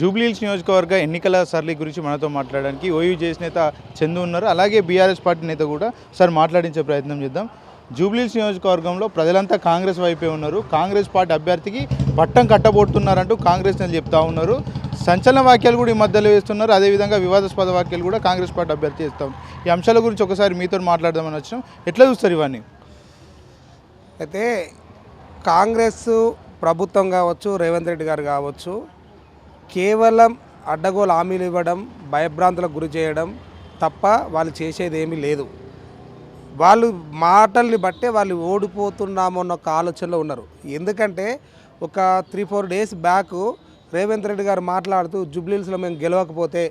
జూబ్లీహిల్స్ నియోజకవర్గ ఎన్నికల సరళి గురించి మనతో మాట్లాడడానికి ఓయూ చేసిన నేత చందు ఉన్నారు. అలాగే బీఆర్ఎస్ పార్టీ నేత కూడా సార్ మాట్లాడించే ప్రయత్నం చేద్దాం. జూబ్లీహిల్స్ నియోజకవర్గంలో ప్రజలంతా కాంగ్రెస్ వైపే ఉన్నారు. కాంగ్రెస్ పార్టీ అభ్యర్థికి పట్టం కట్టబోతున్నారంటూ కాంగ్రెస్ నేతలు చెప్తా ఉన్నారు. సంచలన వాక్యాలు కూడా ఈ మధ్యలో వేస్తున్నారు. అదేవిధంగా వివాదాస్పద వాక్యాలు కూడా కాంగ్రెస్ పార్టీ అభ్యర్థి చేస్తాం ఈ అంశాల గురించి ఒకసారి మీతో మాట్లాడదామని వచ్చినాం ఎట్లా చూస్తారు ఇవన్నీ? అయితే కాంగ్రెస్ ప్రభుత్వం కావచ్చు రేవంత్ రెడ్డి గారు కావచ్చు కేవలం అడ్డగోలు హామీలు ఇవ్వడం భయభ్రాంతులకు గురి చేయడం తప్ప వాళ్ళు చేసేది ఏమీ లేదు. వాళ్ళు మాటల్ని బట్టే వాళ్ళు ఓడిపోతున్నాము అన్న ఒక ఆలోచనలో ఉన్నారు. ఎందుకంటే ఒక three four days back Revanth Reddy garu మాట్లాడుతూ జుబ్లీల్స్లో మేము గెలవకపోతే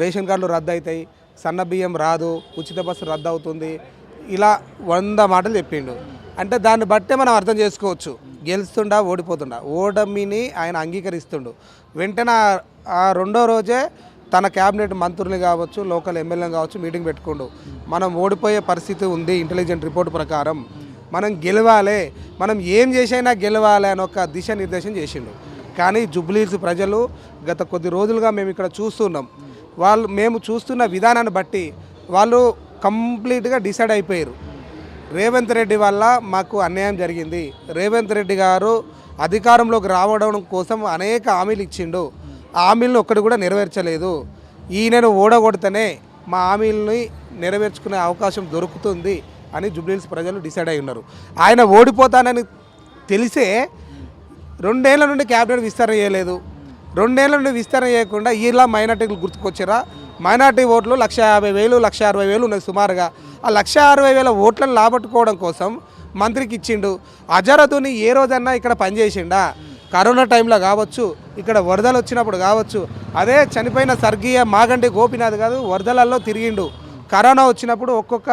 రేషన్ కార్డులు రద్దు అవుతాయి సన్న బియ్యం రాదు ఉచిత బస్సు రద్దు అవుతుంది ఇలా వంద మాటలు చెప్పిండు. అంటే దాన్ని బట్టే మనం అర్థం చేసుకోవచ్చు. గెలుస్తుండా ఓడిపోతుండా. ఓటమిని ఆయన అంగీకరిస్తుండు. వెంటనే ఆ- రెండో రోజే తన క్యాబినెట్ మంత్రులు కావచ్చు లోకల్ ఎమ్మెల్యే కావచ్చు మీటింగ్ పెట్టుకుండు. మనం ఓడిపోయే పరిస్థితి ఉంది ఇంటెలిజెంట్ రిపోర్ట్ ప్రకారం. మనం గెలవాలి మనం ఏం చేసైనా గెలవాలి అని ఒక దిశానిర్దేశం చేసిండు. కానీ జుబ్లీస్ ప్రజలు గత కొద్ది రోజులుగా మేము ఇక్కడ చూస్తున్నాం. వాళ్ళు మేము చూస్తున్న విధానాన్ని బట్టి వాళ్ళు కంప్లీట్గా డిసైడ్ అయిపోయారు. రేవంత్ రెడ్డి వల్ల మాకు అన్యాయం జరిగింది. రేవంత్ రెడ్డి గారు అధికారంలోకి రావడం కోసం అనేక హామీలు ఇచ్చిండు. ఆ హామీలను ఒక్కటి కూడా నెరవేర్చలేదు. ఈయనను ఓడగొడితేనే మా హామీలని నెరవేర్చుకునే అవకాశం దొరుకుతుంది అని జుబ్లీల్స్ ప్రజలు డిసైడ్ అయి ఉన్నారు. ఆయన ఓడిపోతానని తెలిసే రెండేళ్ళ నుండి క్యాబినెట్ విస్తరణ చేయలేదు. రెండేళ్ళ నుండి విస్తరణ చేయకుండా ఇలా మైనార్టీలు గుర్తుకొచ్చారా? మైనార్టీ ఓట్లు లక్ష యాభై వేలు లక్ష అరవై వేలు ఉన్నాయి సుమారుగా. ఆ లక్ష అరవై వేల ఓట్లను లాబట్టుకోవడం కోసం మంత్రికి ఇచ్చిండు. అజరదుని ఏ రోజన్నా ఇక్కడ పనిచేసిండా? కరోనా టైంలో కావచ్చు ఇక్కడ వరదలు వచ్చినప్పుడు కావచ్చు. అదే చనిపోయిన స్వర్గీయ మాగంటి గోపినాథ్ కాదు వరదలలో తిరిగిండు. కరోనా వచ్చినప్పుడు ఒక్కొక్క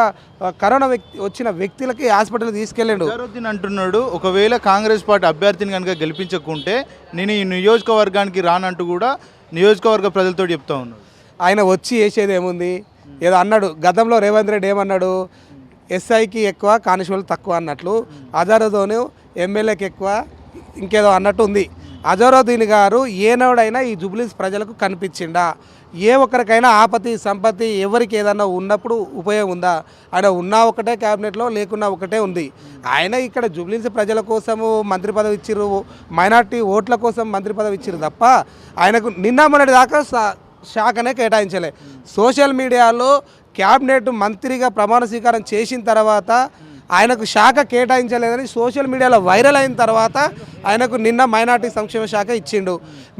కరోనా వ్యక్తి వచ్చిన వ్యక్తులకి హాస్పిటల్ తీసుకెళ్ళిండు. అజారుద్దీన్ అంటున్నాడు ఒకవేళ కాంగ్రెస్ పార్టీ అభ్యర్థిని కనుక గెలిపించకుంటే నేను ఈ నియోజకవర్గానికి రానంటూ కూడా నియోజకవర్గ ప్రజలతో చెప్తా ఉన్నాడు. ఆయన వచ్చి చేసేది ఏముంది? ఏదో అన్నాడు గతంలో రేవంత్ రెడ్డి ఏమన్నాడు? ఎస్ఐకి ఎక్కువ కానిస్టేబుల్ తక్కువ అన్నట్లు. అజరుద్దీన్ ఎమ్మెల్యేకి ఎక్కువ ఇంకేదో అన్నట్టు ఉంది. అజరుద్దీన్ గారు ఏనాడైనా ఈ జుబ్లీస్ ప్రజలకు కనిపించిండా? ఏ ఒక్కరికైనా ఆపత్తి సంపత్తి ఎవరికి ఏదన్నా ఉన్నప్పుడు ఉపయోగం ఉందా? ఆయన ఉన్నా ఒకటే క్యాబినెట్లో లేకున్నా ఒకటే ఉంది. ఆయన ఇక్కడ జుబ్లీస్ ప్రజల కోసము మంత్రి పదవి ఇచ్చిర్రు మైనార్టీ ఓట్ల కోసం మంత్రి పదవి ఇచ్చిర్రు తప్ప ఆయనకు నిన్న మొన్నటి దాకా శాఖనే కేటాయించలే. సోషల్ మీడియాలో క్యాబినెట్ మంత్రిగా ప్రమాణ స్వీకారం చేసిన తర్వాత ఆయనకు శాఖ కేటాయించలేదని సోషల్ మీడియాలో వైరల్ అయిన తర్వాత ఆయనకు నిన్న మైనార్టీ సంక్షేమ శాఖ ఇచ్చిండు.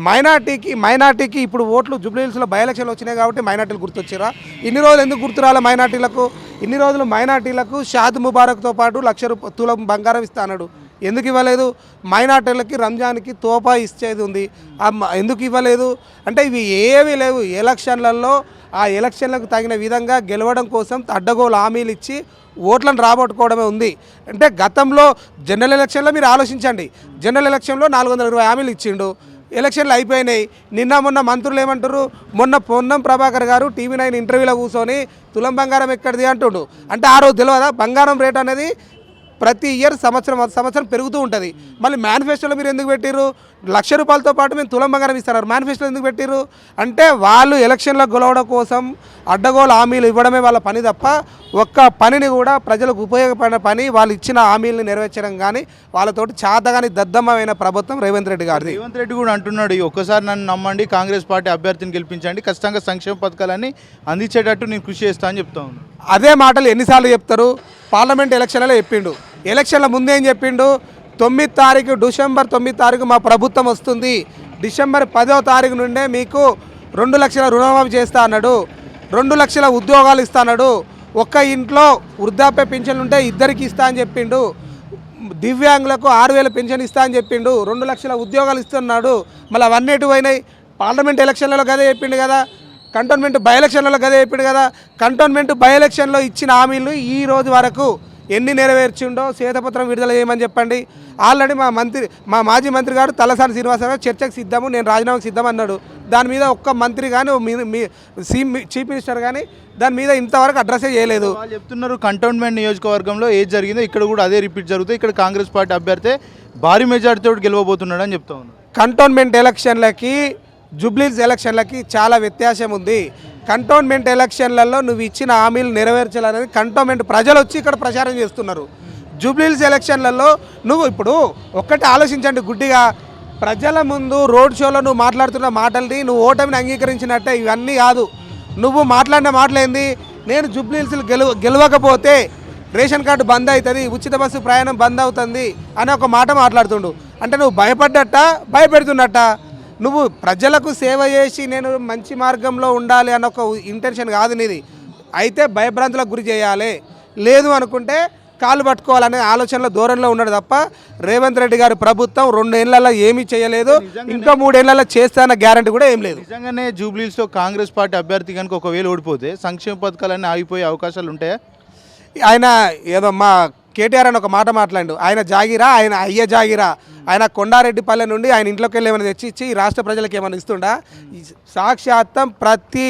మైనార్టీకి మైనార్టీకి ఇప్పుడు ఓట్లు జుబ్లీహిల్స్లో బై ఎలక్షన్లు వచ్చినాయి కాబట్టి మైనార్టీలు గుర్తొచ్చిరా ఇన్ని రోజులు ఎందుకు గుర్తురాలే మైనార్టీలకు? ఇన్ని రోజులు మైనార్టీలకు షాద్ ముబారక్తో పాటు లక్ష రూప తులం బంగారం ఇస్తా అన్నాడు. ఎందుకు ఇవ్వలేదు? మైనార్టీలకి రంజాన్కి తోపా ఇచ్చేది ఉంది. ఎందుకు ఇవ్వలేదు? అంటే ఇవి ఏమీ లేవు. ఎలక్షన్లలో ఆ ఎలక్షన్లకు తగిన విధంగా గెలవడం కోసం అడ్డగోలు హామీలు ఇచ్చి ఓట్లను రాబట్టుకోవడమే ఉంది. అంటే గతంలో జనరల్ ఎలక్షన్లో మీరు ఆలోచించండి. జనరల్ ఎలక్షన్లో నాలుగు వందల ఇరవై హామీలు ఇచ్చిండు. ఎలక్షన్లు అయిపోయినాయి. నిన్న మొన్న మంత్రులు ఏమంటారు మొన్న పొన్నం ప్రభాకర్ గారు టీవీ నైన్ ఇంటర్వ్యూలో కూర్చొని తులం బంగారం ఎక్కడిది అంటుండు. అంటే ఆ రోజు తెలియదా బంగారం రేట్ అనేది ప్రతి ఇయర్ సంవత్సరం సంవత్సరం పెరుగుతూ ఉంటుంది. మళ్ళీ మేనిఫెస్టోలో మీరు ఎందుకు పెట్టారు లక్ష రూపాయలతో పాటు మేము తులం బంగారం ఇస్తారు. మేనిఫెస్టోలో ఎందుకు పెట్టారు అంటే వాళ్ళు ఎలక్షన్లో గొలవడం కోసం అడ్డగోలు హామీలు ఇవ్వడమే వాళ్ళ పని తప్ప ఒక్క పనిని కూడా ప్రజలకు ఉపయోగపడిన పని వాళ్ళు ఇచ్చిన హామీలను నెరవేర్చడం కానీ వాళ్ళతోటి చాతగాని దద్దమ్మమైన ప్రభుత్వం రేవంత్ రెడ్డి గారిది. రేవంత్ రెడ్డి కూడా అంటున్నాడు "ఈ ఒక్కసారి నన్ను నమ్మండి కాంగ్రెస్ పార్టీ అభ్యర్థిని గెలిపించండి ఖచ్చితంగా సంక్షేమ పథకాలన్నీ అందించేటట్టు నేను కృషి చేస్తాను అని చెప్తా ఉన్నాను అదే మాటలు ఎన్నిసార్లు చెప్తారు? పార్లమెంట్ ఎలక్షన్లలో చెప్పిండు. ఎలక్షన్ల ముందేం చెప్పిండు? తొమ్మిది తారీఖు డిసెంబర్ తొమ్మిది తారీఖు మా ప్రభుత్వం వస్తుంది. డిసెంబర్ పదో తారీఖు నుండే మీకు రెండు లక్షల రుణమాఫీ చేస్తా అన్నాడు. రెండు లక్షల ఉద్యోగాలు ఇస్తా అన్నాడు. ఒక్క ఇంట్లో వృద్ధాప్య పింఛన్ ఉంటే ఇద్దరికి ఇస్తా అని చెప్పిండు. దివ్యాంగులకు ఆరు వేల పెన్షన్ ఇస్తా అని చెప్పిండు. రెండు లక్షల ఉద్యోగాలు ఇస్తున్నాడు. మళ్ళీ అవన్నీ ఎటు పోయినాయి? పార్లమెంట్ ఎలక్షన్లలో గదే చెప్పిండు కదా. కంటోన్మెంట్ బై ఎలక్షన్లలో గదే చెప్పిండు కదా కంటోన్మెంట్ బై ఎలక్షన్లో ఇచ్చిన హామీలు ఈ రోజు వరకు ఎన్ని నెరవేర్చిండో శ్వేతపత్రం విడుదల చేయమని చెప్పండి. ఆల్రెడీ మా మంత్రి మా మాజీ మంత్రి గారు తలసాని శ్రీనివాసరావు చర్చకు సిద్ధము నేను రాజీనామాకు సిద్ధం అన్నాడు దాని మీద ఒక్క మంత్రి కానీ మీ చీఫ్ మినిస్టర్ కానీ దాని మీద ఇంతవరకు అడ్రస్సే చేయలేదు. వాళ్ళు చెప్తున్నారు కంటోన్మెంట్ నియోజకవర్గంలో ఏది జరిగిందో ఇక్కడ కూడా అదే రిపీట్ జరుగుతుంది. ఇక్కడ కాంగ్రెస్ పార్టీ అభ్యర్థి భారీ మెజార్టీతో గెలవబోతున్నాడు అని చెప్తా ఉన్నారు. కంటోన్మెంట్ ఎలక్షన్లకి జూబ్లీస్ ఎలక్షన్లకి చాలా వ్యత్యాసం ఉంది. కంటోన్మెంట్ ఎలక్షన్లలో నువ్వు ఇచ్చిన హామీలు నెరవేర్చాలనేది కంటోన్మెంట్ ప్రజలు వచ్చి ఇక్కడ ప్రచారం చేస్తున్నారు. జూబ్లీస్ ఎలక్షన్లలో నువ్వు ఇప్పుడు ఒక్కటి ఆలోచించండి గుడ్డిగా. ప్రజల ముందు రోడ్ షోలో నువ్వు మాట్లాడుతున్న మాటల్ని నువ్వు ఓటమిని అంగీకరించినట్టే ఇవన్నీ కాదు. నువ్వు మాట్లాడిన మాటలేంది నేను జూబ్లీహిల్స్ గెలువ గెలవకపోతే రేషన్ కార్డు బంద్ అవుతుంది ఉచిత బస్సు ప్రయాణం బంద్ అవుతుంది అని ఒక మాట మాట్లాడుతుండు. అంటే నువ్వు భయపడ్డట్ట? భయపెడుతున్నట్ట? నువ్వు ప్రజలకు సేవ చేసి నేను మంచి మార్గంలో ఉండాలి అన్న ఒక ఇంటెన్షన్ కాదు నీది. అయితే భయభ్రాంతులకు గురి చేయాలి. లేదు అనుకుంటే కాలు పట్టుకోవాలనే ఆలోచనలో దూరంలో ఉన్నాడు తప్ప రేవంత్ రెడ్డి గారి ప్రభుత్వం రెండేళ్ళలో ఏమీ చేయలేదు. ఇంకా మూడేళ్ళలో చేస్తాన గ్యారంటీ కూడా ఏం లేదు. నిజంగానే జూబ్లీస్లో కాంగ్రెస్ పార్టీ అభ్యర్థి కనుక ఒకవేళ ఓడిపోతే సంక్షేమ పథకాలన్నీ ఆగిపోయే అవకాశాలు ఉంటాయా? ఆయన ఏదో మా కేటీఆర్ అని ఒక మాట మాట్లాడు ఆయన జాగిరా ఆయన అయ్య జాగిరా. ఆయన కొండారెడ్డిపల్లె నుండి ఆయన ఇంట్లోకి వెళ్ళి ఏమైనా తెచ్చి ఇచ్చి ఈ రాష్ట్ర ప్రజలకు ఏమైనా ఇస్తుండా? సాక్షాత్తం ప్రతి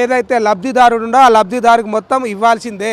ఏదైతే లబ్ధిదారుడుండో ఆ లబ్ధిదారుకి మొత్తం ఇవ్వాల్సిందే.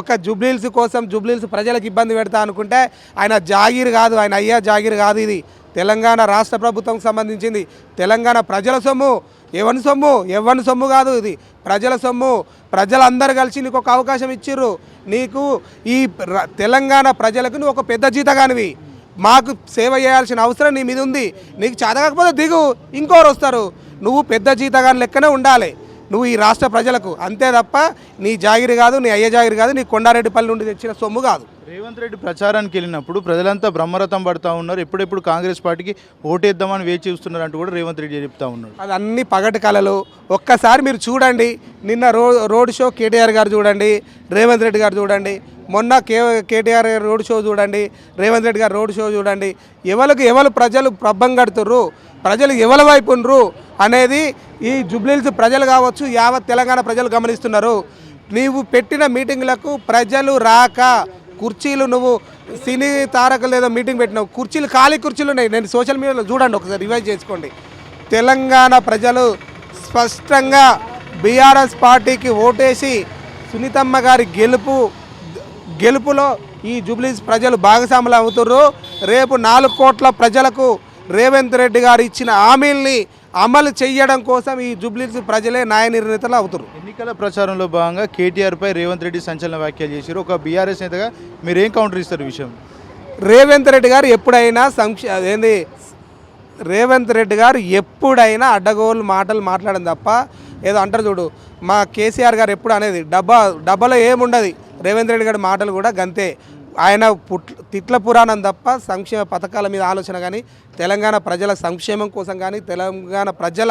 ఒక జుబ్లీల్స్ కోసం జుబ్లీల్స్ ప్రజలకు ఇబ్బంది పెడతా అనుకుంటే ఆయన జాగీర్ కాదు ఆయన అయ్యా జాగీర్ కాదు ఇది. తెలంగాణ రాష్ట్ర ప్రభుత్వం సంబంధించింది. తెలంగాణ ప్రజల సొమ్ము. ఎవరి సొమ్ము? ఎవరి సొమ్ము కాదు ఇది. ప్రజల సొమ్ము. ప్రజలందరూ కలిసి నీకు ఒక అవకాశం ఇచ్చిర్రు. నీకు ఈ ర- తెలంగాణ ప్రజలకు నువ్వు ఒక పెద్ద జీతగానివి. మాకు సేవ చేయాల్సిన అవసరం నీ మీద ఉంది. నీకు చదవకపోతే దిగు. ఇంకోరు వస్తారు. నువ్వు పెద్ద జీతగాని లెక్కనే ఉండాలి. నువ్వు ఈ రాష్ట్ర ప్రజలకు అంతే తప్ప నీ జాగిరి కాదు నీ అయ్య జాగిరి కాదు నీ కొండారెడ్డిపల్లి నుండి తెచ్చిన సొమ్ము కాదు. రేవంత్ రెడ్డి ప్రచారానికి వెళ్ళినప్పుడు ప్రజలంతా బ్రహ్మరథం పడతా ఉన్నారు. ఎప్పుడెప్పుడు కాంగ్రెస్ పార్టీకి ఓటేద్దామని వేచి చూస్తున్నారు అంటూ కూడా రేవంత్ రెడ్డి చెప్తా ఉన్నాడు. అది అన్ని పగటి కళలు. ఒక్కసారి మీరు చూడండి. నిన్న రో రోడ్ షో కేటీఆర్ గారు చూడండి రేవంత్ రెడ్డి గారు చూడండి. మొన్న కే కేటీఆర్ గారు రోడ్ షో చూడండి రేవంత్ రెడ్డి గారు రోడ్ షో చూడండి. ఎవరికి ఎవరు ప్రజలు ప్రబ్బం కడుతుర్రు? ప్రజలు ఎవరి వైపు ఉండ్రు అనేది ఈ జుబ్లీల్స్ ప్రజలు కావచ్చు యావత్ తెలంగాణ ప్రజలు గమనిస్తున్నారు. నీవు పెట్టిన మీటింగ్లకు ప్రజలు రాక కుర్చీలు నువ్వు సినీ తారకలు ఏదో మీటింగ్ పెట్టినావు కుర్చీలు ఖాళీ కుర్చీలు ఉన్నాయి. నేను సోషల్ మీడియాలో చూడండి ఒకసారి రివైజ్ చేసుకోండి. తెలంగాణ ప్రజలు స్పష్టంగా బీఆర్ఎస్ పార్టీకి ఓటేసి సునీతమ్మ గారి గెలుపు గెలుపులో ఈ జూబ్లీస్ ప్రజలు భాగస్వాములు అవుతుర్రు. రేపు నాలుగు కోట్ల ప్రజలకు రేవంత్ రెడ్డి గారు ఇచ్చిన హామీల్ని అమలు చేయడం కోసం ఈ జూబ్లీస్ ప్రజలే న్యాయ నిర్ణేతలు అవుతున్నారు ఎన్నికల ప్రచారంలో భాగంగా కేటీఆర్ పై రేవంత్ రెడ్డి సంచలన వ్యాఖ్యలు చేశారు ఒక బీఆర్ఎస్ నేతగా మీరు ఏం కౌంటర్ ఇస్తారు విషయం? రేవంత్ రెడ్డి గారు ఎప్పుడైనా సంక్ష అదేంది రేవంత్ రెడ్డి గారు ఎప్పుడైనా అడ్డగోలు మాటలు మాట్లాడడం తప్ప ఏదో అంటారు చూడు మా కేసీఆర్ గారు ఎప్పుడు అనేది డబ్బా డబ్బాలో ఏముండదు. రేవంత్ రెడ్డి గారి మాటలు కూడా గంతే. ఆయన పుట్ తిట్ల పురాణం తప్ప సంక్షేమ పథకాల మీద ఆలోచన కానీ తెలంగాణ ప్రజల సంక్షేమం కోసం కానీ తెలంగాణ ప్రజల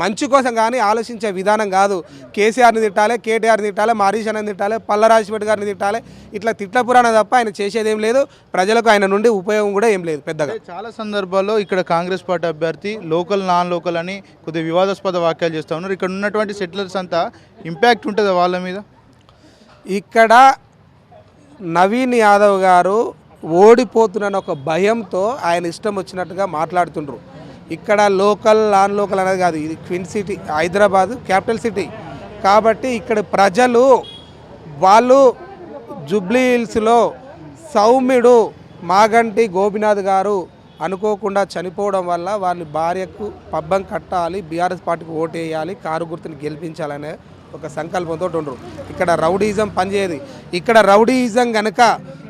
మంచి కోసం కానీ ఆలోచించే విధానం కాదు. కేసీఆర్ని తిట్టాలి కేటీఆర్ని తిట్టాలి మారీష్ అని తిట్టాలి పల్లరాజపేట గారిని తిట్టాలి. ఇట్లా తిట్ల పురాణం తప్ప ఆయన చేసేది ఏం లేదు. ప్రజలకు ఆయన నుండి ఉపయోగం కూడా ఏం లేదు పెద్దగా. చాలా సందర్భాల్లో ఇక్కడ కాంగ్రెస్ పార్టీ అభ్యర్థి లోకల్ నాన్ లోకల్ అని కొద్దిగా వివాదాస్పద వ్యాఖ్యలు చేస్తూ ఉన్నారు. ఇక్కడ ఉన్నటువంటి సెటిలర్స్ అంతా ఇంపాక్ట్ ఉంటుందా వాళ్ళ మీద? ఇక్కడ నవీన్ యాదవ్ గారు ఓడిపోతున్న ఒక భయంతో ఆయన ఇష్టం వచ్చినట్టుగా మాట్లాడుతుండ్రు. ఇక్కడ లోకల్ నాన్ లోకల్ అనేది కాదు. ఇది queen city Hyderabad capital city. కాబట్టి ఇక్కడ ప్రజలు వాళ్ళు జూబ్లీ హిల్స్లో సౌమ్యుడు మాగంటి గోపినాథ్ గారు అనుకోకుండా చనిపోవడం వల్ల వాళ్ళ భార్యకు పబ్బం కట్టాలి బీఆర్ఎస్ పార్టీకి ఓటు వేయాలి కారు గుర్తుని గెలిపించాలనే ఒక సంకల్పంతో ఉండరు ఇక్కడ రౌడీజం పనిచేయదు. ఇక్కడ రౌడీజం కనుక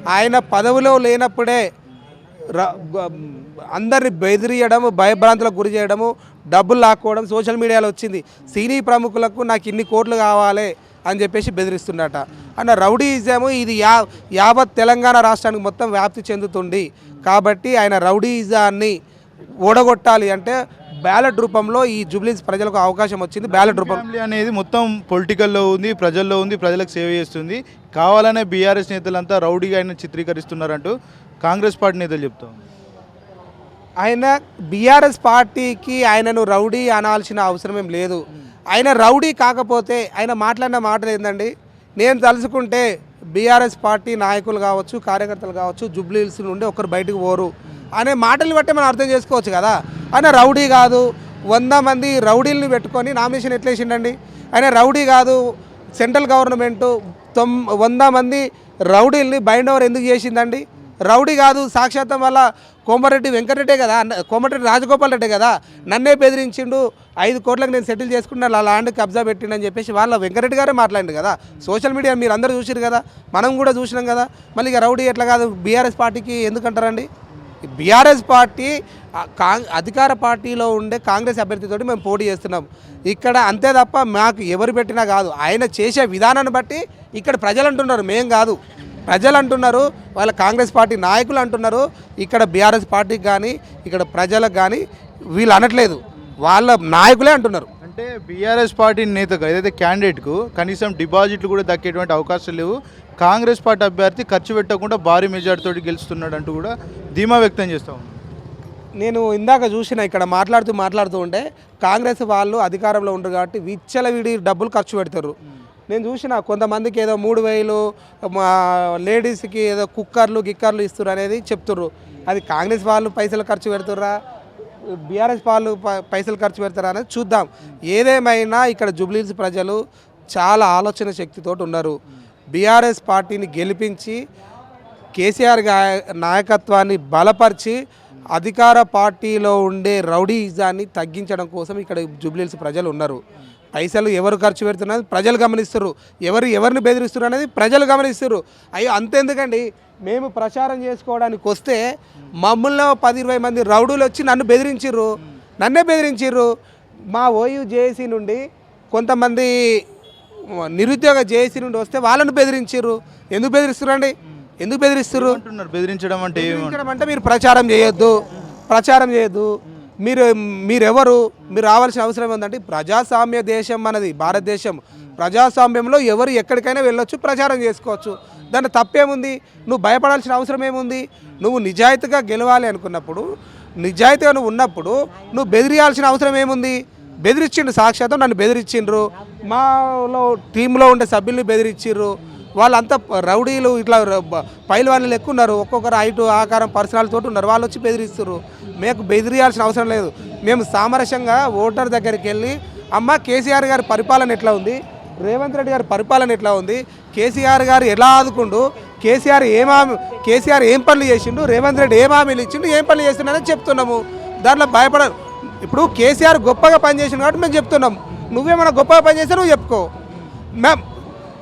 ఆయన పదవిలో లేనప్పుడే ర- అందరిని బెదిరియడము భయభ్రాంతులకు గురి చేయడము డబ్బులు లాక్కోవడం సోషల్ మీడియాలో వచ్చింది. సినీ ప్రముఖులకు నాకు ఇన్ని కోట్లు కావాలి అని చెప్పేసి బెదిరిస్తున్నట అన్న రౌడీయిజము ఇది యా యావత్ తెలంగాణ రాష్ట్రానికి మొత్తం వ్యాప్తి చెందుతుంది. కాబట్టి ఆయన రౌడీయిజాన్ని ఓడగొట్టాలి అంటే బ్యాలెట్ రూపంలో ఈ జూబ్లీస్ ప్రజలకు అవకాశం వచ్చింది. బ్యాలెట్ రూపం ఫ్యామిలీ అనేది మొత్తం పొలిటికల్లో ఉంది ప్రజల్లో ఉంది ప్రజలకు సేవ చేస్తుంది. కావాలనే బీఆర్ఎస్ నేతలంతా రౌడీగా ఆయన చిత్రీకరిస్తున్నారంటూ కాంగ్రెస్ పార్టీ నేతలు చెప్తా. ఆయన బీఆర్ఎస్ పార్టీకి ఆయనను రౌడీ అనాల్సిన అవసరం ఏం లేదు. ఆయన రౌడీ కాకపోతే ఆయన మాట్లాడిన మాటలు ఏందండి? నేను తలుచుకుంటే బీఆర్ఎస్ పార్టీ నాయకులు కావచ్చు కార్యకర్తలు కావచ్చు జుబ్లీహిల్స్ నుండి ఒకరు బయటకు పోరు అనే మాటలు బట్టి మనం అర్థం చేసుకోవచ్చు కదా. ఆయన రౌడీ కాదు. వంద మంది రౌడీల్ని పెట్టుకొని నామినేషన్ ఎట్లేసిండండి? ఆయన రౌడీ కాదు సెంట్రల్ గవర్నమెంట్ తొమ్ వంద మంది రౌడీల్ని బైండ్ ఓవర్ ఎందుకు చేసిందండి? రౌడీ కాదు సాక్షాత్తం వల్ల కోమరెడ్డి వెంకటరెడ్డే కదా కోమరెడ్డి రాజగోపాల్ రెడ్డే కదా నన్నే బెదిరించిండు ఐదు కోట్లకు నేను సెటిల్ చేసుకున్నా అలా ల్యాండ్ కబ్జా పెట్టిండని చెప్పేసి వాళ్ళ వెంకటరెడ్డి గారే మాట్లాడిండు కదా. సోషల్ మీడియా మీరు అందరూ చూసిరు కదా మనం కూడా చూసినాం కదా. మళ్ళీ ఇక రౌడీ ఎట్లా కాదు బీఆర్ఎస్ పార్టీకి ఎందుకంటారండి? బీఆర్ఎస్ పార్టీ అధికార పార్టీలో ఉండే కాంగ్రెస్ అభ్యర్థితోటి మేము పోటీ చేస్తున్నాం. ఇక్కడ అంతే తప్ప మాకు ఎవరు పెట్టినా కాదు. ఆయన చేసే విధానాన్ని బట్టి ఇక్కడ ప్రజలు అంటున్నారు మేం కాదు. ప్రజలు అంటున్నారు వాళ్ళ కాంగ్రెస్ పార్టీ నాయకులు అంటున్నారు. ఇక్కడ బీఆర్ఎస్ పార్టీకి కానీ ఇక్కడ ప్రజలకు కానీ వీళ్ళు అనట్లేదు. వాళ్ళ నాయకులే అంటున్నారు. అంటే బీఆర్ఎస్ పార్టీ నేతగా ఏదైతే క్యాండిడేట్కు కనీసం డిపాజిట్లు కూడా దక్కేటువంటి అవకాశాలు లేవు. కాంగ్రెస్ పార్టీ అభ్యర్థి ఖర్చు పెట్టకుండా భారీ మెజార్టీతో గెలుస్తున్నాడు అంటూ కూడా ధీమా వ్యక్తం చేస్తా నేను ఇందాక చూసిన ఇక్కడ మాట్లాడుతూ మాట్లాడుతూ ఉంటే కాంగ్రెస్ వాళ్ళు అధికారంలో ఉండరు కాబట్టి విచ్చలవిడి డబ్బులు ఖర్చు పెడతారు. నేను చూసిన కొంతమందికి ఏదో మూడు వేలు మా లేడీస్కి ఏదో కుక్కర్లు గిక్కర్లు ఇస్తారు అనేది చెప్తుర్రు. అది కాంగ్రెస్ వాళ్ళు పైసలు ఖర్చు పెడుతుర్రా? బీఆర్ఎస్ వాళ్ళు పైసలు ఖర్చు పెడతారా అనేది చూద్దాం. ఏదేమైనా ఇక్కడ జుబ్లీస్ ప్రజలు చాలా ఆలోచన శక్తితోటి ఉన్నారు. బీఆర్ఎస్ పార్టీని గెలిపించి కేసీఆర్ నాయకత్వాన్ని బలపరిచి అధికార పార్టీలో ఉండే రౌడీజాన్ని తగ్గించడం కోసం ఇక్కడ జూబ్లీహిల్స్ ప్రజలు ఉన్నారు. పైసలు ఎవరు ఖర్చు పెడుతున్నది ప్రజలు గమనిస్తారు ఎవరు ఎవరిని బెదిరిస్తున్నారు అనేది ప్రజలు గమనిస్తారు అయ్యో అంతెందుకండి. మేము ప్రచారం చేసుకోవడానికి వస్తే మమ్మల్ని పది ఇరవై మంది రౌడీలు వచ్చి నన్ను బెదిరించిర్రు. నన్నే బెదిరించిర్రు. మా ఓయూ జేఏసీ నుండి కొంతమంది నిరుద్యోగ జేఏసీ నుండి వస్తే వాళ్ళను బెదిరించిర్రు. ఎందుకు బెదిరిస్తురండి ఎందుకు బెదిరిస్తున్నారు అంటున్నారు బెదిరించడం అంటే బెదిరించడం అంటే మీరు ప్రచారం చేయొద్దు. ప్రచారం చేయొద్దు. మీరు మీరెవరు? మీరు రావాల్సిన అవసరం ఏంటంటే ప్రజాస్వామ్య దేశం మనది భారతదేశం. ప్రజాస్వామ్యంలో ఎవరు ఎక్కడికైనా వెళ్ళొచ్చు ప్రచారం చేసుకోవచ్చు. దాంట్లో తప్పేముంది? నువ్వు భయపడాల్సిన అవసరం ఏముంది? నువ్వు నిజాయితీగా గెలవాలి అనుకున్నప్పుడు నిజాయితీగా నువ్వు ఉన్నప్పుడు నువ్వు బెదిరియాల్సిన అవసరం ఏముంది? బెదిరించిండు సాక్షాత్తం నన్ను బెదిరించిండ్రు మాలో టీంలో ఉండే సభ్యుల్ని బెదిరించిండ్రు వాళ్ళంతా రౌడీలు ఇట్లా పైల్వాన్లు ఎక్కువ ఉన్నారు ఒక్కొక్కరు హైటు ఆకారం పర్సనాలతో ఉన్నారు. వాళ్ళు వచ్చి బెదిరిస్తారు మీకు బెదిరియాల్సిన అవసరం లేదు. మేము సామరస్యంగా ఓటర్ దగ్గరికి వెళ్ళి అమ్మ కేసీఆర్ గారి పరిపాలన ఎట్లా ఉంది? రేవంత్ రెడ్డి గారి పరిపాలన ఎట్లా ఉంది? కేసీఆర్ గారు ఎలా ఆదుకుండు? కేసీఆర్ ఏం హామీ కేసీఆర్ ఏం పనులు చేసిండు? రేవంత్ రెడ్డి ఏం హామీలు ఇచ్చిండు? ఏం పనులు చేస్తున్నాడని చెప్తున్నాము. దాంట్లో భయపడ ఇప్పుడు కేసీఆర్ గొప్పగా పనిచేసిండు కాబట్టి మేము చెప్తున్నాం. నువ్వేమైనా గొప్పగా పనిచేస్తే నువ్వు చెప్పుకో. మ్యామ్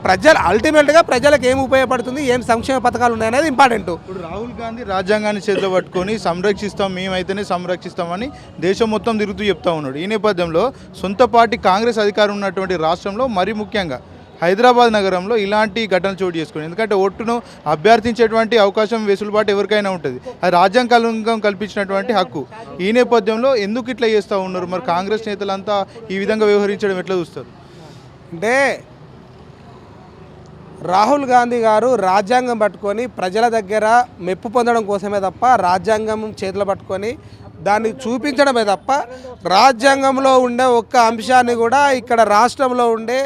ప్రజలు అల్టిమేట్గా ప్రజలకు ఏం ఉపయోగపడుతుంది ఏం సంక్షేమ పథకాలు ఉన్నాయనేది ఇంపార్టెంట్ ఇప్పుడు రాహుల్ గాంధీ రాజ్యాంగాన్ని చేతిలో పట్టుకొని సంరక్షిస్తాం మేమైతేనే సంరక్షిస్తామని దేశం మొత్తం తిరుగుతూ చెప్తా ఉన్నాడు. ఈ నేపథ్యంలో సొంత పార్టీ కాంగ్రెస్ అధికారం ఉన్నటువంటి రాష్ట్రంలో మరీ ముఖ్యంగా హైదరాబాద్ నగరంలో ఇలాంటి ఘటనలు చోటు చేసుకుని ఎందుకంటే ఓటును అభ్యర్థించేటువంటి అవకాశం వెసులుబాటు ఎవరికైనా ఉంటుంది. అది రాజ్యాంగం కల్పించినటువంటి హక్కు. ఈ నేపథ్యంలో ఎందుకు ఇట్లా చేస్తూ ఉన్నారు? మరి కాంగ్రెస్ నేతలంతా ఈ విధంగా వ్యవహరించడం ఎట్లా చూస్తారు? అంటే రాహుల్ గాంధీ గారు రాజ్యాంగం పట్టుకొని ప్రజల దగ్గర మెప్పు పొందడం కోసమే తప్ప రాజ్యాంగం చేతులు పట్టుకొని దాన్ని చూపించడమే తప్ప రాజ్యాంగంలో ఉండే ఒక్క అంశాన్ని కూడా ఇక్కడ రాష్ట్రంలో ఉండే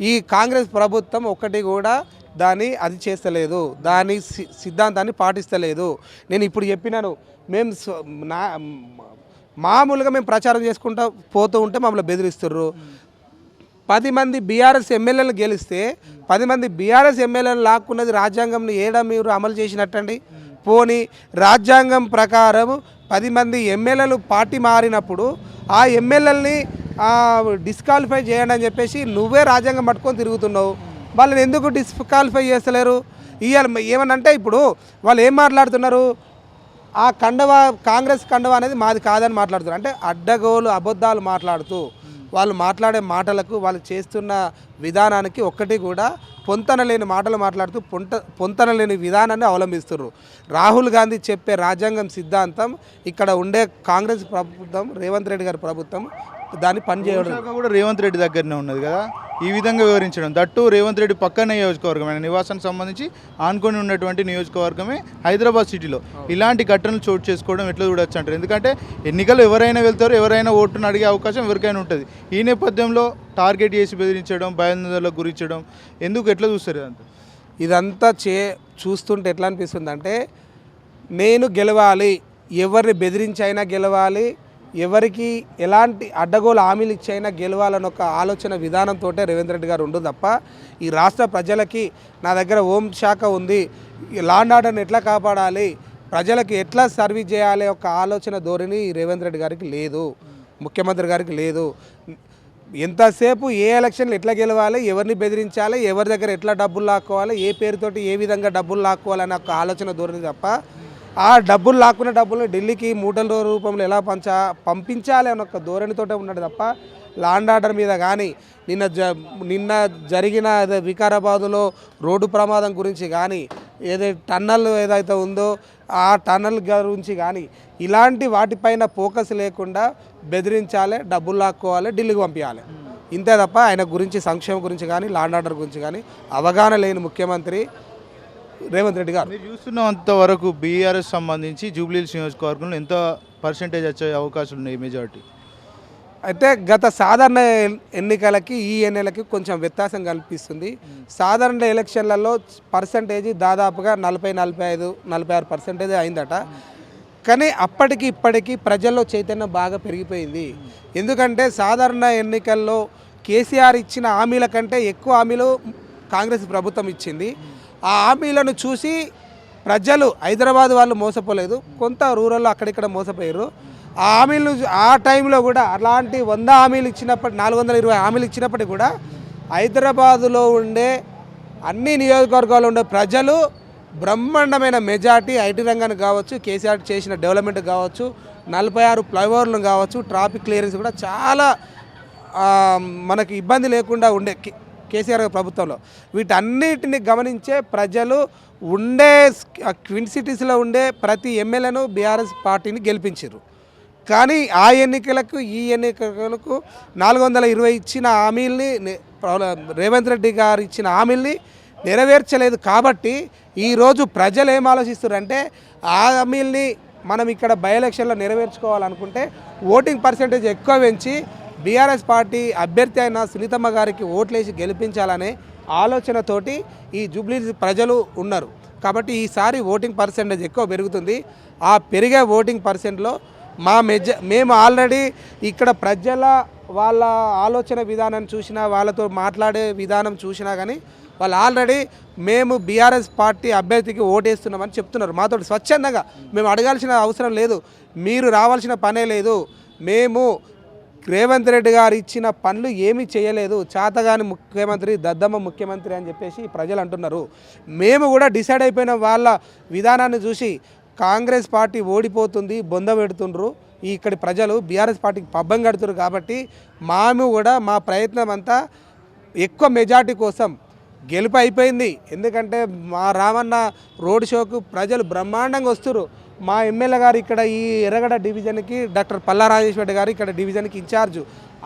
ఈ కాంగ్రెస్ ప్రభుత్వం ఒక్కటి కూడా దాన్ని అది చేస్తలేదు. దాని సి- సిద్ధాంతాన్ని పాటిస్తలేదు. నేను ఇప్పుడు చెప్పినాను మేము నా మామూలుగా మేము ప్రచారం చేసుకుంటూ పోతూ ఉంటే మమ్మల్ని బెదిరిస్తుర్రు. పది మంది బీఆర్ఎస్ ఎమ్మెల్యేలను గెలిస్తే పది మంది బీఆర్ఎస్ ఎమ్మెల్యేలను లాక్కున్నది రాజ్యాంగంని ఏడా మీరు అమలు చేసినట్టండి? పోని రాజ్యాంగం ప్రకారం పది మంది ఎమ్మెల్యేలు పార్టీ మారినప్పుడు ఆ ఎమ్మెల్యేలని డిస్క్వాలిఫై చేయండి అని చెప్పేసి నువ్వే రాజ్యాంగం పట్టుకొని తిరుగుతున్నావు. వాళ్ళని ఎందుకు డిస్క్వాలిఫై చేస్తలేరు? ఇవాళ ఏమనంటే ఇప్పుడు వాళ్ళు ఏం మాట్లాడుతున్నారు? ఆ కండవ కాంగ్రెస్ కండవ అనేది మాది కాదని మాట్లాడుతున్నారు. అంటే అడ్డగోలు అబద్ధాలు మాట్లాడుతూ వాళ్ళు మాట్లాడే మాటలకు వాళ్ళు చేస్తున్న విధానానికి ఒక్కటి కూడా పొంతన లేని మాటలు మాట్లాడుతూ పొంత పొంతన లేని విధానాన్ని అవలంబిస్తున్నారు రాహుల్ గాంధీ చెప్పే రాజ్యాంగం సిద్ధాంతం ఇక్కడ ఉండే కాంగ్రెస్ ప్రభుత్వం రేవంత్ రెడ్డి గారి ప్రభుత్వం దాన్ని పనిచేయడం శాఖ కూడా రేవంత్ రెడ్డి దగ్గరనే ఉన్నది కదా? ఈ విధంగా వివరించడం. దట్టు రేవంత్ రెడ్డి పక్క నియోజకవర్గం ఆయన నివాసానికి సంబంధించి ఆనుకొని ఉన్నటువంటి నియోజకవర్గమే హైదరాబాద్ సిటీలో. ఇలాంటి ఘటనలు చోటు చేసుకోవడం ఎట్లా చూడొచ్చు అంటారు? ఎందుకంటే ఎన్నికలు ఎవరైనా వెళ్తారు ఎవరైనా ఓటును అడిగే అవకాశం ఎవరికైనా ఉంటుంది. ఈ నేపథ్యంలో టార్గెట్ చేసి బెదిరించడం భయాందోళనలకు గురించడం ఎందుకు ఎట్లా చూస్తారు ఇదంతా? ఇదంతా చే చూస్తుంటే ఎట్లా అనిపిస్తుంది అంటే నేను గెలవాలి ఎవరిని బెదిరించి అయినా గెలవాలి ఎవరికి ఎలాంటి అడ్డగోలు హామీలు ఇచ్చైనా గెలవాలని ఒక ఆలోచన విధానంతో రేవంత్ రెడ్డి గారు ఉండు తప్ప ఈ రాష్ట్ర ప్రజలకి నా దగ్గర హోం శాఖ ఉంది లాండ్ ఆర్డర్ని ఎట్లా కాపాడాలి ప్రజలకు ఎట్లా సర్వీస్ చేయాలి ఒక ఆలోచన ధోరణి రేవంత్ రెడ్డి గారికి లేదు ముఖ్యమంత్రి గారికి లేదు. ఎంతసేపు ఏ ఎలక్షన్లు ఎట్లా గెలవాలి ఎవరిని బెదిరించాలి ఎవరి దగ్గర ఎట్లా డబ్బులు లాక్కోవాలి ఏ పేరుతోటి ఏ విధంగా డబ్బులు లాక్కోవాలనే ఒక ఆలోచన ధోరణి తప్ప ఆ డబ్బులు లాక్కున్న డబ్బులు ఢిల్లీకి మూటల రూపంలో ఎలా పంచా పంపించాలి అన్న ఒక ధోరణితోటే ఉన్నాడు తప్ప లాండ్ ఆర్డర్ మీద కానీ నిన్న జ నిన్న జరిగిన వికారాబాదులో రోడ్డు ప్రమాదం గురించి కానీ ఏదైతే టన్నల్ ఏదైతే ఉందో ఆ టన్నల్ గురించి కానీ ఇలాంటి వాటిపైన ఫోకస్ లేకుండా బెదిరించాలి డబ్బులు లాక్కోవాలి ఢిల్లీకి పంపించాలి ఇంతే తప్ప ఆయన గురించి సంక్షేమం గురించి కానీ లాండ్ ఆర్డర్ గురించి కానీ అవగాహన లేని ముఖ్యమంత్రి రేవంత్ రెడ్డి గారు. మీరు చూస్తున్నంత వరకు బీఆర్ఎస్ సంబంధించి జూబ్లీహిల్స్ నియోజకవర్గంలో ఎంత పర్సెంటేజ్ వచ్చే అవకాశాలు ఉన్నాయి మెజారిటీ అయితే గత సాధారణ ఎన్- ఎన్నికలకి ఈ ఎన్నికలకి కొంచెం వ్యత్యాసం కల్పిస్తుంది. సాధారణ ఎలక్షన్లలో పర్సంటేజ్ దాదాపుగా నలభై నలభై ఐదు నలభై ఆరు పర్సెంటేజ్ అయిందట. కానీ అప్పటికి ఇప్పటికి ప్రజల్లో చైతన్యం బాగా పెరిగిపోయింది. ఎందుకంటే సాధారణ ఎన్నికల్లో కేసీఆర్ ఇచ్చిన హామీల కంటే ఎక్కువ హామీలు కాంగ్రెస్ ప్రభుత్వం ఇచ్చింది. ఆ హామీలను చూసి ప్రజలు హైదరాబాద్ వాళ్ళు మోసపోలేదు. కొంత రూరల్లో అక్కడిక్కడ మోసపోయారు. ఆ హామీలు ఆ టైంలో కూడా అలాంటి వంద హామీలు ఇచ్చినప్పటి నాలుగు వందల ఇరవై హామీలు ఇచ్చినప్పటికీ కూడా హైదరాబాదులో ఉండే అన్ని నియోజకవర్గాల్లో ఉండే ప్రజలు బ్రహ్మాండమైన మెజార్టీ ఐటీ రంగానికి కావచ్చు కేసీఆర్ చేసిన డెవలప్మెంట్ కావచ్చు నలభై ఆరు ఫ్లైఓవర్లు కావచ్చు ట్రాఫిక్ క్లియరెన్స్ కూడా చాలా మనకి ఇబ్బంది లేకుండా ఉండే కేసీఆర్ ప్రభుత్వంలో. వీటన్నిటిని గమనించే ప్రజలు ఉండే క్విన్ సిటీస్లో ఉండే ప్రతి ఎమ్మెల్యేను బీఆర్ఎస్ పార్టీని గెలిపించారు కానీ ఆ ఎన్నికలకు ఈ ఎన్నికలకు నాలుగు వందల ఇరవై ఇచ్చిన హామీల్ని రేవంత్ రెడ్డి గారు ఇచ్చిన హామీల్ని నెరవేర్చలేదు కాబట్టి ఈరోజు ప్రజలు ఏం ఆలోచిస్తారంటే ఆ హామీల్ని మనం ఇక్కడ బై ఎలక్షన్లో నెరవేర్చుకోవాలనుకుంటే ఓటింగ్ పర్సెంటేజ్ ఎక్కువ పెంచి బీఆర్ఎస్ పార్టీ అభ్యర్థి అయిన సునీతమ్మ గారికి ఓట్లేసి గెలిపించాలనే ఆలోచనతోటి ఈ జూబ్లీ ప్రజలు ఉన్నారు. కాబట్టి ఈసారి ఓటింగ్ పర్సెంటేజ్ ఎక్కువ పెరుగుతుంది. ఆ పెరిగే ఓటింగ్ పర్సెంట్లో మా మెజ మేము ఆల్రెడీ ఇక్కడ ప్రజల వాళ్ళ ఆలోచన విధానం చూసినా వాళ్ళతో మాట్లాడే విధానం చూసినా కానీ వాళ్ళు ఆల్రెడీ మేము బీఆర్ఎస్ పార్టీ అభ్యర్థికి ఓటేస్తున్నామని చెప్తున్నారు. మాతో స్వచ్ఛందంగా మేము అడగాల్సిన అవసరం లేదు. మీరు రావాల్సిన పనే లేదు. మేము రేవంత్ రెడ్డి గారు ఇచ్చిన పనులు ఏమీ చేయలేదు. చాతగాని ముఖ్యమంత్రి దద్దమ్మ ముఖ్యమంత్రి అని చెప్పేసి ప్రజలు అంటున్నారు. మేము కూడా డిసైడ్ అయిపోయిన వాళ్ళ విధానాన్ని చూసి కాంగ్రెస్ పార్టీ ఓడిపోతుంది బొంద పెడుతుండ్రు. ఇక్కడి ప్రజలు బీఆర్ఎస్ పార్టీకి పబ్బం కడుతున్నారు కాబట్టి మేము కూడా మా ప్రయత్నం అంతా ఎక్కువ మెజార్టీ కోసం గెలుపు అయిపోయింది. ఎందుకంటే మా రామన్న రోడ్ షోకు ప్రజలు బ్రహ్మాండంగా వస్తున్నారు. మా ఎమ్మెల్యే గారు ఇక్కడ ఈ ఎర్రగడ డివిజన్కి డాక్టర్ పల్లా రాజేశ్వరి గారు ఇక్కడ డివిజన్కి ఇన్ఛార్జు.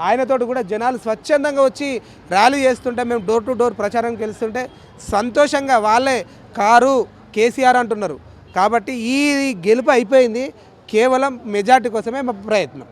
ఆయనతోటి కూడా జనాలు స్వచ్ఛందంగా వచ్చి ర్యాలీ చేస్తుంటే మేము డోర్ టు డోర్ ప్రచారం గెలుస్తుంటే సంతోషంగా వాళ్ళే కారు కేసీఆర్ అంటున్నారు. కాబట్టి ఈ గెలుపు అయిపోయింది. కేవలం మెజార్టీ కోసమే మా ప్రయత్నం.